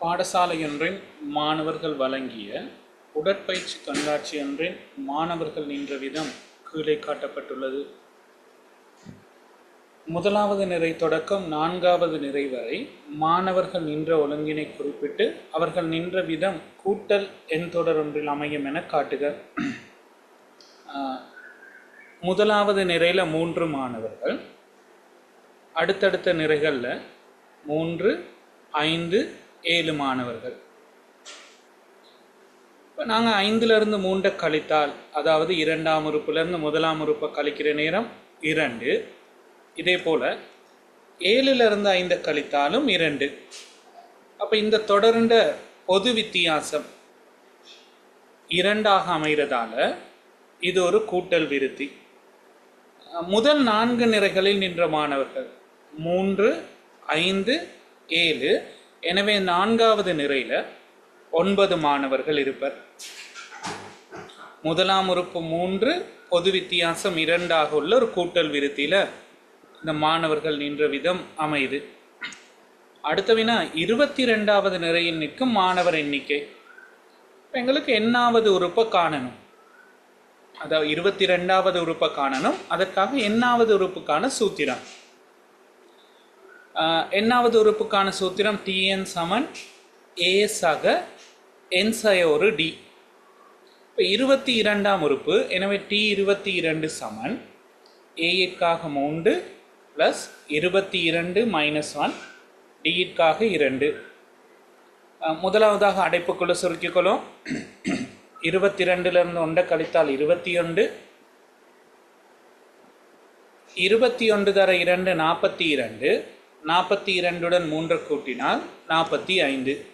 பாடசாலையொன்றின் மாணவர்கள் வழங்கிய உடற்பயிற்சி கண்காட்சியொன்றின் மாணவர்கள் நின்ற விதம் கீழே காட்டப்பட்டுள்ளது. முதலாவது நிறை தொடக்கம் நான்காவது நிறை வரை மாணவர்கள் நின்ற ஒழுங்கினை குறிப்பிட்டு அவர்கள் நின்ற விதம் கூட்டல் எண் தொடர் ஒன்றில் அமையும் என காட்டுக. ஆஹ், முதலாவது நிறையில் மூன்று மாணவர்கள் அடுத்தடுத்த நிறைகளில் மூன்று ஐந்து ஏழு மாணவர்கள். இப்போ நாங்கள் ஐந்துலேருந்து மூன்றை கழித்தால் அதாவது இரண்டாம் உறுப்புலேருந்து முதலாம் உறுப்பை கழிக்கிற நேரம் இரண்டு. இதே போல் ஏழுலேருந்து ஐந்தை கழித்தாலும் இரண்டு. அப்போ இந்த தொடர்ந்த பொது வித்தியாசம் இரண்டாக அமைகிறதால இது ஒரு கூட்டல் விருத்தி. முதல் நான்கு நிறைகளில் நின்ற மாணவர்கள் மூன்று ஐந்து ஏழு எனவே நான்காவது நிறையில் ஒன்பது மாணவர்கள் இருப்பர். முதலாம் உறுப்பு மூன்று பொது வித்தியாசம் இரண்டாக உள்ள ஒரு கூட்டல் விருத்தியில் இந்த மாணவர்கள் நின்ற விதம் அமையுது அடுத்த வினா இருபத்தி ரெண்டாவது நிறையில் நிற்கும் மாணவர் எண்ணிக்கை. எங்களுக்கு எண்ணாவது உறுப்பை காணணும். அதாவது இருபத்தி ரெண்டாவது உறுப்பை காணணும். அதற்காக எண்ணாவது உறுப்புக்கான சூத்திரம். என்னாவது எண்ணாவது உறுப்புக்கான சூத்திரம் டிஎன் சமன் ஏஎஸ் ஆக என் சய ஒரு டி இப்போ இருபத்தி இரண்டாம் உறுப்பு எனவே டி இருபத்தி இரண்டு சமன். ஏயிற்காக மூன்று ப்ளஸ் இருபத்தி இரண்டு மைனஸ் ஒன் டியிற்காக இரண்டு. முதலாவதாக அடைப்புக்குள்ள சுருக்கிக்கொள்ளும் இருபத்தி ரெண்டுலேருந்து ஒன்றை கழித்தால் இருபத்தி ஒன்று. இருபத்தி ஒன்று தர இரண்டு நாற்பத்தி இரண்டு. நாற்பத்தி இரண்டுடன் மூன்று கூட்டினால் நாற்பத்தி ஐந்து.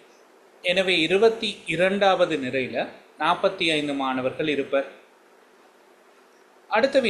எனவே இருபத்தி இரண்டாவது நிறையில் நாற்பத்தி ஐந்து மாணவர்கள் இருப்பர். அடுத்த